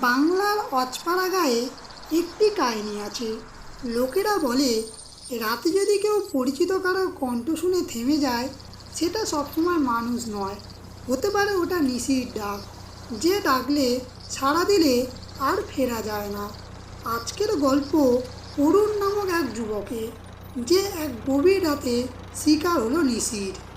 বাংলার অচপাড়া গায়ে একটি কাহিনী আছে। লোকেরা বলে, রাতে যদি কেউ পরিচিত কারোর কণ্ঠ শুনে থেমে যায়, সেটা সবসময় মানুষ নয়। হতে পারে ওটা নিশির ডাক। যে ডাকলে সাড়া দিলে আর ফেরা যায় না। আজকের গল্প অরুণ নামক এক যুবকে যে এক গভীর রাতে শিকার হলো নিশির।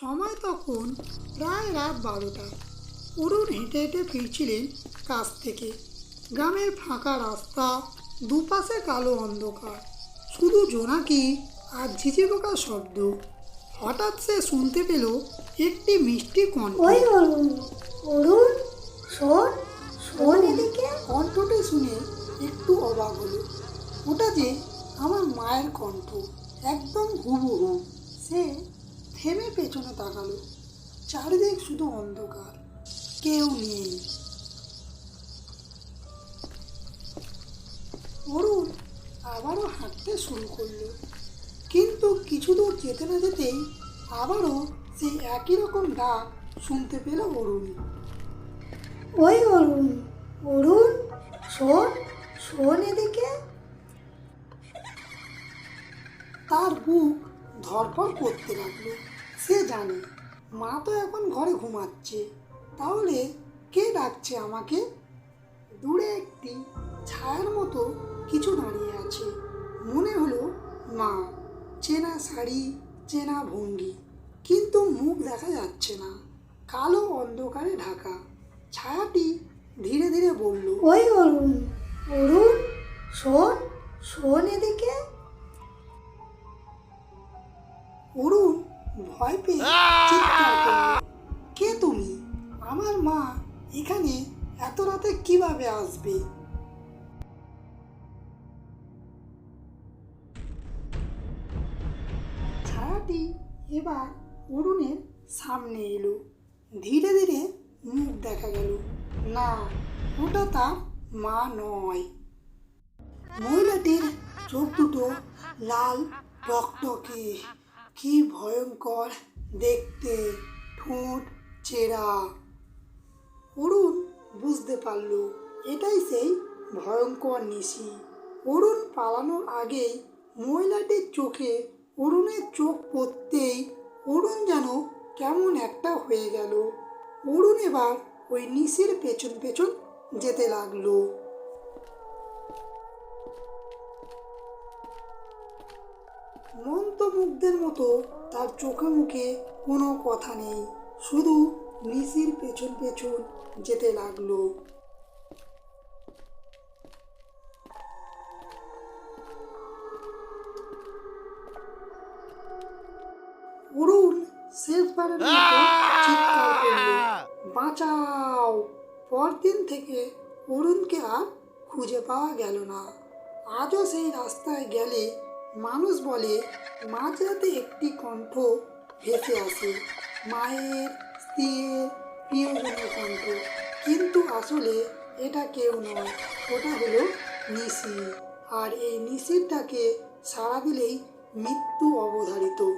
সময় তখন প্রায় রাত বারোটা। অরুণ হেঁটে হেঁটে ফিরছিলেন কাছ থেকে। গ্রামের ফাঁকা রাস্তা দুপাশে কালো অন্ধকার। শুধু জোনাকি আর ঝিঝি পোকার শব্দ। হঠাৎ সে শুনতে পেল একটি মিষ্টি কণ্ঠ। ওই অরুণ অরুণ শোন শোন এদিকে। কণ্ঠটি শুনে একটু অবাক হলো। ওটা যে আমার মায়ের কণ্ঠ একদম হুবহু। সে থেমে পেছনে তাকালো। চারিদিক শুধু অন্ধকার কেউ নেই। অরুণ আবারও হাঁটতে শুরু করল কিন্তু কিছু দূর যেতে না যেতেই আবারও সেই একই রকম ডাক শুনতে পেল অরুণ। ওই অরুণ অরুণ শোন শোন এদিকে। তার বুক ধরফর করতে লাগল। সে জানে, মা তো এখন ঘরে ঘুমাচ্ছে। তাহলে কে ডাকছে আমাকে? দূরে একটি ছায়ার মতো কিছু দাঁড়িয়ে আছে। মনে হলো, মা, চেনা শাড়ি, চেনা ভঙ্গি, কিন্তু মুখ দেখা যাচ্ছে না। কালো অন্ধকারে ঢাকা। ছায়াটি ধীরে ধীরে বলল, ওই অরুণ অরুণ, শোন শোন এদিকে। ভয় পেয়ে চিৎকার করল। কে তুমি? আমার মা এখানে এত রাতে কীভাবে আসবে? ছায়াটি এবার অরুণের সামনে এলো। ধীরে ধীরে মুখ দেখা গেল। না ওটা তার মা নয়। মহিলাটির চোখ দুটো লাল টকটকে কি ভয়ঙ্কর দেখতে ঠোঁট চেরা। অরুণ বুঝতে পারল, এটাই সেই ভয়ঙ্কর নিশি। অরুণ পালানোর আগেই মহিলাটির চোখে অরুণের চোখ পড়তেই অরুণ যেন কেমন একটা হয়ে গেল। অরুণ এবার ওই নিশির পেছন পেছন যেতে লাগল। মন্ত্রমুগ্ধের মতো তার চোখে মুখে কোনো কথা নেই, শুধু নিশির পেছন পেছন যেতে লাগল। অরুণ শেষবারের বাঁচাও! পরদিন থেকে অরুণকে আর খুঁজে পাওয়া গেল না। আজও সেই রাস্তায় গেলে মানুষ বলে, মাঝরাতে একটি কণ্ঠ ভেসে আসে। মায়ের, স্ত্রীর প্রিয়জনের কণ্ঠ। কিন্তু আসলে এটা কেউ নয়, ওটা হলো নিশি। আর এই নিশিরটাকে সারা দিলেই মৃত্যু অবধারিত।